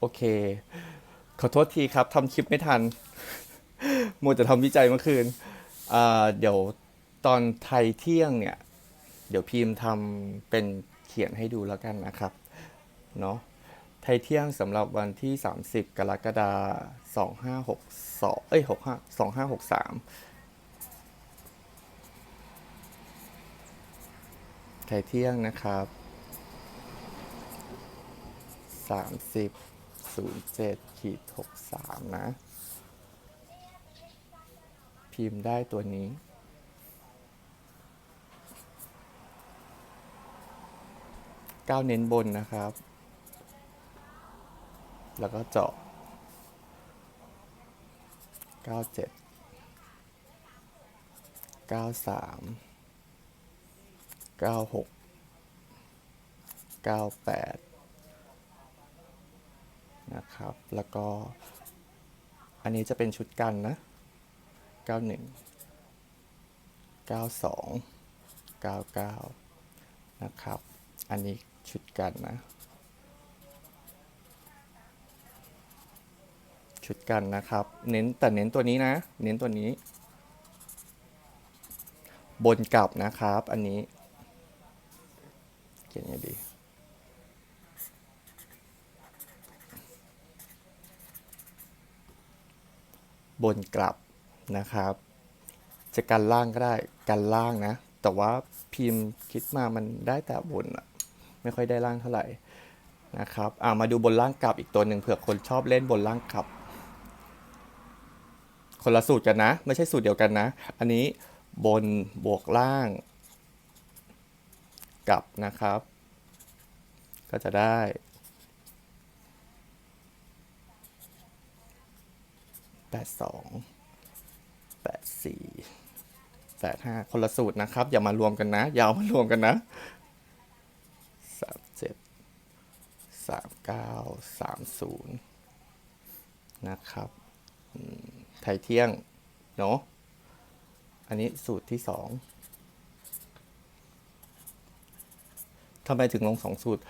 โอเค ขอโทษทีครับทำคลิปไม่ทันมัวแต่ทำวิจัยเมื่อคืนเดี๋ยวตอนไทยเที่ยงเนี่ย เดี๋ยวพิมพ์ทำเป็นเขียนให้ดูแล้วกันนะครับ เนาะไทยเที่ยงสำหรับวันที่ 30 กรกฎาคม2562เอ้ย65 2563 ไทยเที่ยงนะครับ 30 07ขีด63นะ พิมพ์ได้ตัวนี้ ก้าวเน้นบนนะครับ แล้วก็เจาะ97 93 96 98 นะครับ แล้วก็อันนี้จะเป็นชุดกันนะ 91 92 99 นะครับ อันนี้ชุดกันนะ ชุดกันนะครับ เน้นแต่เน้นตัวนี้นะ เน้นตัวนี้ บนกลับนะครับ อันนี้เขียนยังไงดี บนกลับนะครับ จะกันล่างก็ได้กันล่างนะ แต่ว่าพิมพ์คิดมามันได้แต่บนอะไม่ค่อยได้ล่างเท่าไหร่นะครับอ่ามาดูบนล่างกลับอีกตัวหนึ่งเผื่อคนชอบเล่นบนล่างกลับ คนละสูตรกันนะ ไม่ใช่สูตรเดียวกันนะ อันนี้บนบวกล่างกลับนะครับ ก็จะได้ แปดสองแปดสี่แปดห้าคนละสูตรนะครับ อย่ามารวมกันนะ อย่าเอามารวมกันนะสามเจ็ดสามเก้าสามศูนย์นะครับไทยเที่ยง เนาะอันนี้สูตรที่สองทำไมถึงลงสองสูตร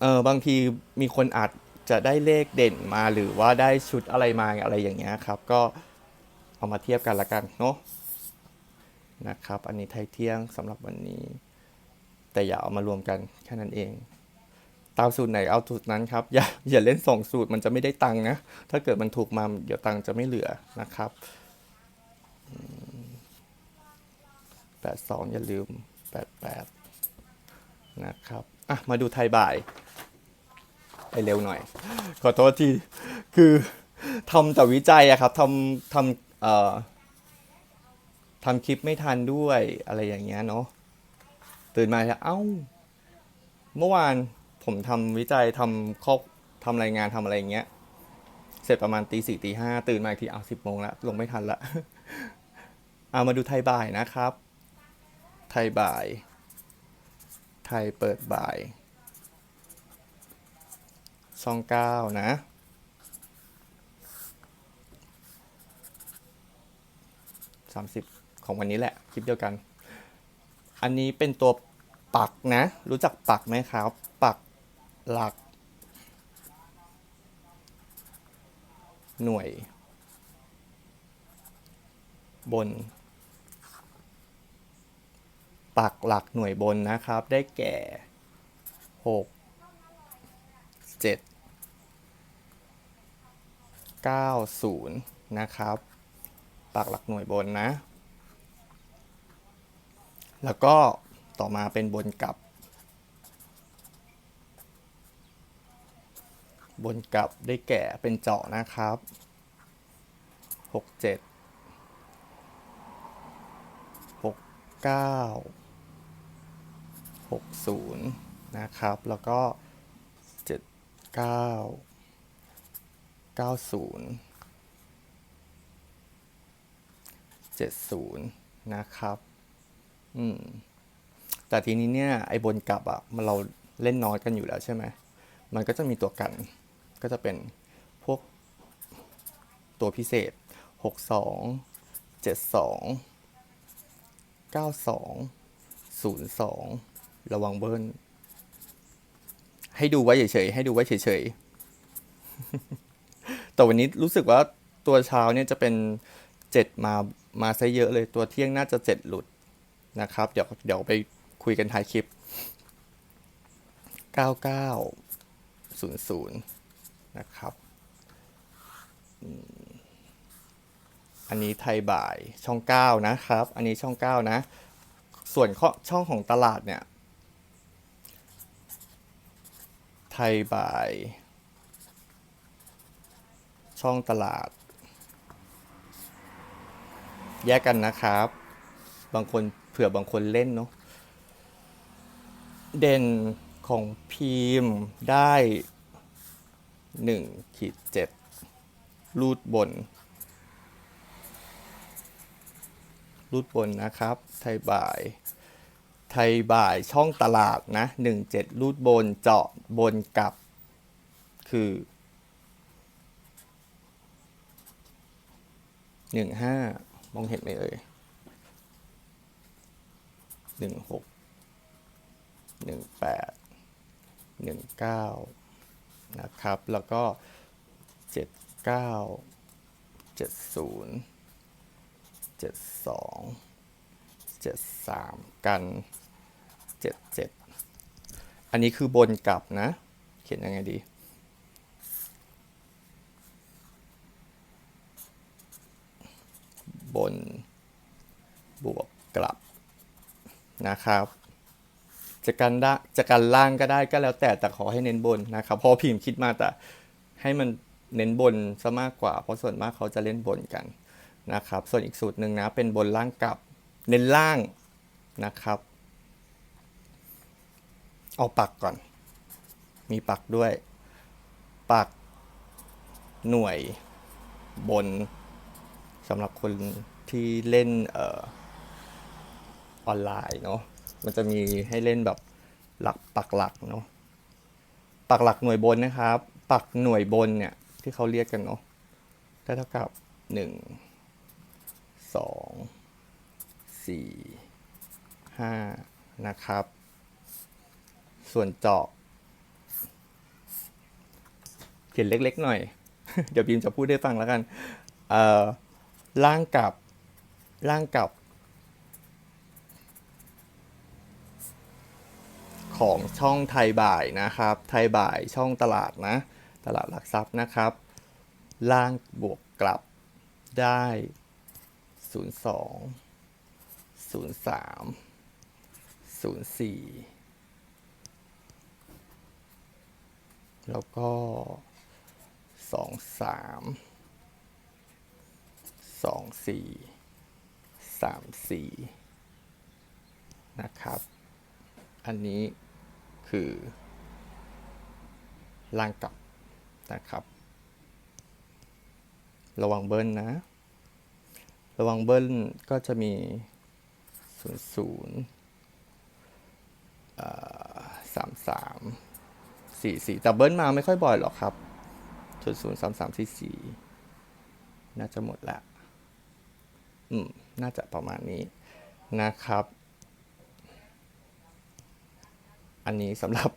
เออบางทีมีคนอาจ จะได้เลขเด่นมาหรือว่าได้ชุดอะไรมาอะไรอย่างเงี้ยครับ ก็เอามาเทียบกันละกันเนาะนะครับ อันนี้ไทยเที่ยงสำหรับวันนี้ แต่อย่าเอามารวมกันแค่นั้นเอง ตามสูตรไหนเอาสูตรนั้นครับ อย่าอย่าเล่นสองสูตรมันจะไม่ได้ตังค์นะ ถ้าเกิดมันถูกมาเดี๋ยวตังค์จะไม่เหลือนะครับแปดสองอย่าลืมแปดแปดนะครับ อะ มาดูไทยบ่าย ไปเร็วหน่อย ขอโทษทีคือทำแต่วิจัยอะครับทำทำเอ่อทำคลิปไม่ทันด้วยอะไรอย่างเงี้ยเนาะตื่นมาจะเอ้า เมื่อวานผมทำวิจัยทำข้อทำรายงานทำอะไรอย่างเงี้ย เสร็จประมาณตีสี่ตีห้าตื่นมาอีกทีเอาสิบโมงแล้วลงไม่ทันละเอามาดูไทยบ่ายนะครับ ไทยบ่าย ไทยเปิดบ่าย ช่องเก้านะสามสิบของวันนี้แหละ คลิปเดียวกัน อันนี้เป็นตัวปักนะ รู้จักปักไหมครับ ปักหลัก หน่วย บน ปักหลักหน่วยบนนะครับ ได้แก่หก เจ็ดเก้าศูนย์นะครับปักหลักหน่วยบนนะ แล้วก็ต่อมาเป็นบนกลับ บนกลับได้แก่เป็นเจาะนะครับหกเจ็ดหกเก้าหกศูนย์นะครับ แล้วก็เจ็ด เก้าศูนย์เจ็ดศูนย์นะครับ อืม แต่ทีนี้เนี่ย ไอ้บนกลับอะมันเราเล่นน้อยกันอยู่แล้วใช่ไหม มันก็จะมีตัวกัน ก็จะเป็นพวกตัวพิเศษหกสองเจ็ดสองเก้าสองศูนย์สองระวังเบิ้ล ให้ดูไว้เฉยๆ ให้ดูไว้เฉยๆ แต่วันนี้รู้สึกว่าตัวเช้าเนี่ยจะเป็นเจ็ดมามาซะเยอะเลยตัวเที่ยงน่าจะเจ็ดหลุดนะครับ เดี๋ยวเดี๋ยวไปคุยกันท้ายคลิป 9900 นะครับ อันนี้ไทยบ่ายช่อง 9 นะครับ อันนี้ช่อง 9 นะ ส่วนข้อช่องของตลาดเนี่ย ไทยบ่าย ช่องตลาด แยกกันนะครับ บางคนเผื่อบางคนเล่นเนาะเด่นของพีมพ์ได้1ขีด7รูดบน รูดบนนะครับ ไทยบ่าย ไทยบ่ายช่องตลาดนะ 17 รูดบนเจาะบนกับคือ หนึ่งห้ามองเห็นไหมเอ่ยหนึ่งหกหนึ่งแปดหนึ่งเก้านะครับ แล้วก็เจ็ดเก้าเจ็ดศูนย์เจ็ดสองเจ็ดสามกันเจ็ดเจ็ดอันนี้คือบนกลับนะ เขียนยังไงดี บน บวกกลับนะครับจะกันได้จะกันล่างก็ได้ก็แล้วแต่แต่ขอให้เน้นบนนะครับเพราะพิมพ์คิดมาแต่ให้มันเน้นบนซะมากกว่า เพราะส่วนมากเขาจะเล่นบนกันนะครับ ส่วนอีกสูตรหนึ่งนะเป็นบนล่างกลับ เน้นล่างนะครับ เอาปักก่อน มีปักด้วย ปักหน่วยบน สำหรับคนที่เล่นออออนไลน์เนาะมันจะมีให้เล่นแบบหลักปักหลักเนาะปักหลักหน่วยบนนะครับ ปักหน่วยบนเนี่ยที่เขาเรียกกันเนาะได้เท่ากับหนึ่งสองสี่ห้านะครับ ส่วนเจาะเขียนเล็กๆหน่อย เดี๋ยวบีมจะพูดให้ฟังแล้วกัน เอ่อ ล่างกับ ล่างกับ ของช่องไทยบ่ายนะครับ ไทยบ่ายช่องตลาดนะ ตลาดหลักทรัพย์นะครับ ล่างบวกกลับได้ 02 03 04 แล้วก็ 23 สองสี่สามสี่นะครับ อันนี้คือล่างกลับนะครับ ระวังเบิ้ลนะ ระวังเบิ้ลก็จะมีศูนย์ศูนย์สามสามสี่สี่แต่เบิ้ลมาไม่ค่อยบ่อยหรอกครับศูนย์ศูนย์สามสามสี่สี่น่าจะหมดแล้ว อืมน่าจะประมาณนี้นะครับ อันนี้สำหรับ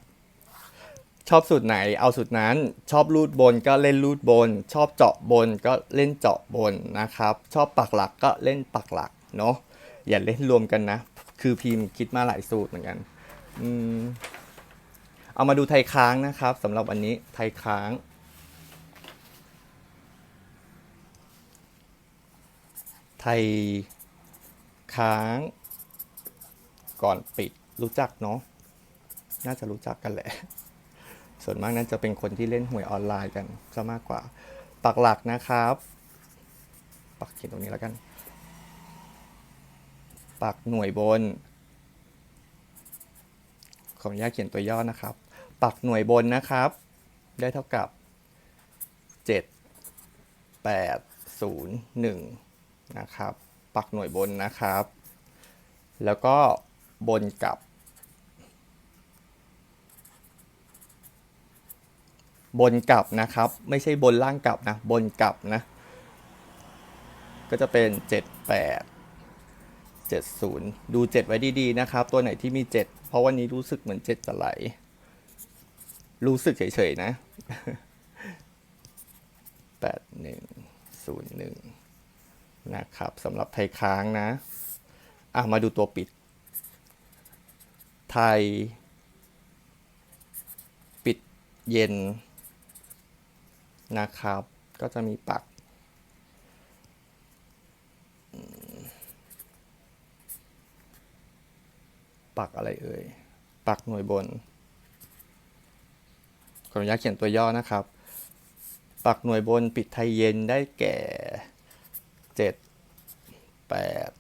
ชอบสูตรไหนเอาสูตรนั้นชอบรูดบนก็เล่นรูดบน ชอบเจาะบนก็เล่นเจาะบนนะครับ ชอบปักหลักก็เล่นปักหลักเนาะอย่าเล่นรวมกันนะ คือพิมพ์คิดมาหลายสูตรเหมือนกันอืมเอามาดูไทยค้างนะครับสำหรับวันนี้ไทยค้าง ไทยค้างก่อนปิดรู้จักเนาะน่าจะรู้จักกันแหละ ส่วนมากน่าจะเป็นคนที่เล่นหวยออนไลน์กันซะมากกว่า ปักหลักนะครับ ปักเขียนตรงนี้แล้วกัน ปักหน่วยบน ขออนุญาตเขียนตัวย่อนะครับ ปักหน่วยบนนะครับ ได้เท่ากับ 7 8 0 1 นะครับ ปักหน่วยบนนะครับ แล้วก็บนกับ บนกลับนะครับ ไม่ใช่บนล่างกลับนะ บนกลับนะ ก็จะเป็น 7 8 70 ดู 7 ไว้ดีๆ นะครับ ตัวไหนที่มี 7 เพราะวันนี้รู้สึกเหมือน 7 จะไหล รู้สึกเฉยๆ นะแปดห นะครับสำหรับไทยค้างนะอะมาดูตัวปิด ไทย ปิดเย็นนะครับ ก็จะมีปัก ปักอะไรเอ่ย ปักหน่วยบน ขออนุญาตเขียนตัวย่อนะครับ ปักหน่วยบนปิดไทยเย็นได้แก่ 7 8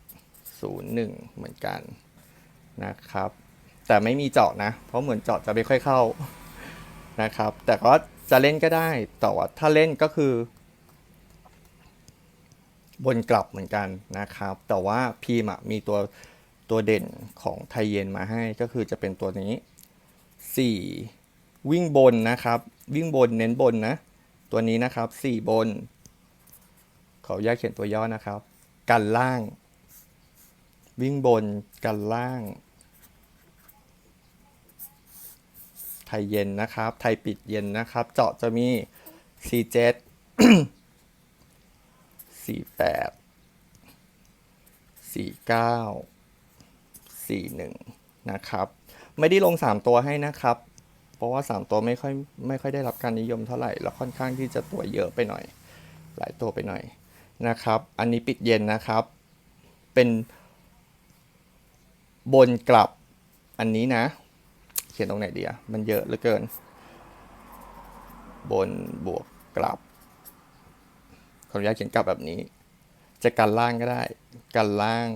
0 1 เหมือนกันนะครับ แต่ไม่มีเจาะนะ เพราะเหมือนเจาะจะไม่ค่อยเข้านะครับ แต่ก็จะเล่นก็ได้ แต่ว่าถ้าเล่นก็คือ บนกลับเหมือนกันนะครับ แต่ว่าพีมมีตัวตัวเด่นของไทยเย็นมาให้ก็คือจะเป็นตัวนี้ 4 วิ่งบนนะครับ วิ่งบนเน้นบนนะ ตัวนี้นะครับ 4 บน ออนุญาตเขียนตัวย่อนะครับ กันล่าง วิ่งบนกันล่าง ไทยเย็นนะครับ ไทยปิดเย็นนะครับ เจาะจะมี C7 48 49 41 นะครับ ไม่ได้ลง 3 ตัวให้นะครับ เพราะว่า 3 ตัวไม่ค่อยไม่ค่อยได้รับการนิยมเท่าไหร่ แล้วค่อนข้างที่จะตัวเยอะไปหน่อย หลายตัวไปหน่อย นะครับ อันนี้ปิดเย็นนะครับ เป็นบนกลับอันนี้นะ เขียนตรงไหนดีอะมันเยอะเหลือเกิน บนบวกกลับขออนุญาตเขียนกลับแบบนี้ จะกันล่างก็ได้ กันล่าง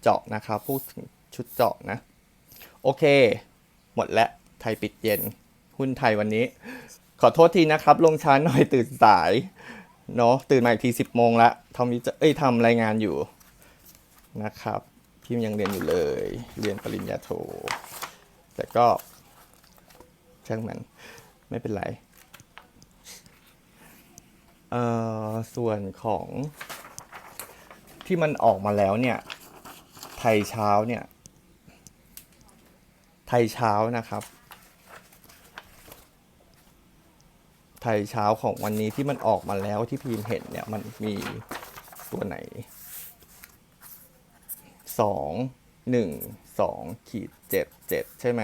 เจาะนะครับพูดถึงชุดเจาะนะ โอเค หมดแล้วไทยปิดเย็น หุ้นไทยวันนี้ ขอโทษทีนะครับ ลงช้าหน่อยตื่นสาย เนาะตื่นมาอีกทีสิบโมงละทำวิจะเอ้ยทำรายงานอยู่นะครับ พิมยังเรียนอยู่เลย เรียนปริญญาโท แต่ก็ช่างมันไม่เป็นไรเอ่อส่วนของที่มันออกมาแล้วเนี่ย ไทยเช้าเนี่ย ไทยเช้านะครับ ไทยเช้าของวันนี้ที่มันออกมาแล้วที่พิมพ์เห็นเนี่ยมันมีตัวไหนสองหนึ่งสองขีดเจ็ดเจ็ดใช่ไหม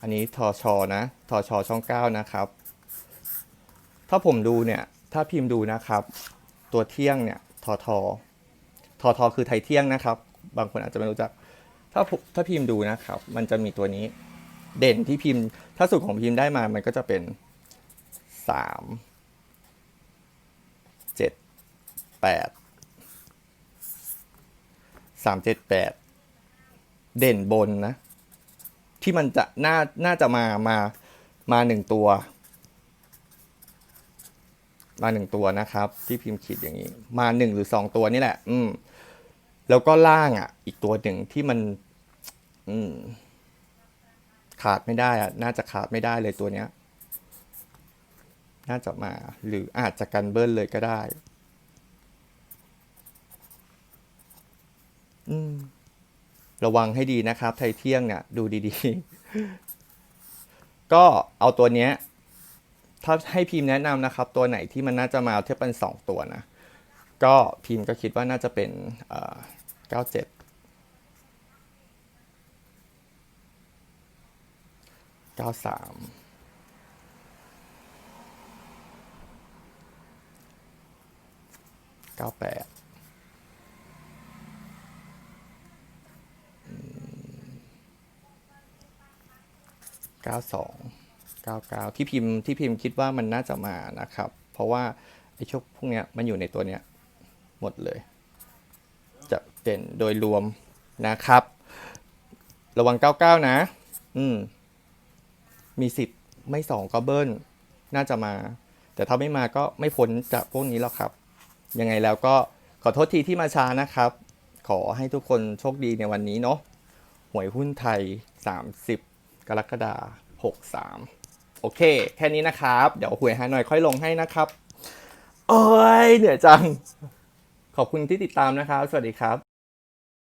อันนี้ทอชอนะทอชอช่องเก้านะครับ ถ้าผมดูเนี่ย ถ้าพิมพ์ดูนะครับ ตัวเที่ยงเนี่ยทอทอทอทอคือไทยเที่ยงนะครับ บางคนอาจจะไม่รู้จัก ถ้าถ้าพิมพ์ดูนะครับ มันจะมีตัวนี้ เด่นที่พิมพ์ ถ้าสูตรของพิมพ์ได้มา มันก็จะเป็น สามเจ็ดแปดสามเจ็ดแปดเด่นบนนะ ที่มันจะน่าน่าจะมามามาหนึ่งตัว มาหนึ่งตัวนะครับ ที่พิมพ์ขีดอย่างนี้ มาหนึ่งหรือสองตัวนี่แหละ อืม แล้วก็ล่างอะ อีกตัวหนึ่งที่มัน อืม ขาดไม่ได้อะ น่าจะขาดไม่ได้เลยตัวเนี้ย น่าจะมา หรืออาจจะกันเบิ้ลเลยก็ได้ อืม ระวังให้ดีนะครับ ไทยเที่ยงเนี่ย ดูดีๆ ก็เอาตัวเนี้ย ถ้าให้พิมพ์แนะนำนะครับ ตัวไหนที่มันน่าจะมาเทียบเป็นสองตัวนะ ก็พิมพ์ก็คิดว่าน่าจะเป็นเก้าเจ็ดเก้าสาม ก้าแปดเก้าสองเก้าเก้าที่พิมพ์ที่พิมพ์คิดว่ามันน่าจะมานะครับ เพราะว่าไอ้โชคพวกเนี้ยมันอยู่ในตัวเนี้ยหมดเลย จะเป็นโดยรวมนะครับ ระวัง99นะ อืม มีสิทธิ์ไม่สองก็เบิ้ลน่าจะมา แต่ถ้าไม่มาก็ไม่พ้นจากพวกนี้หรอกครับ ยังไงแล้วก็ขอโทษทีที่มาช้านะครับ ขอให้ทุกคนโชคดีในวันนี้เนาะหวยหุ้นไทย 30 กรกฎาคม63 โอเค แค่นี้นะครับ เดี๋ยวหวยฮานอยค่อยลงให้นะครับ โอ้ยเหนื่อยจัง ขอบคุณที่ติดตามนะครับ สวัสดีครับ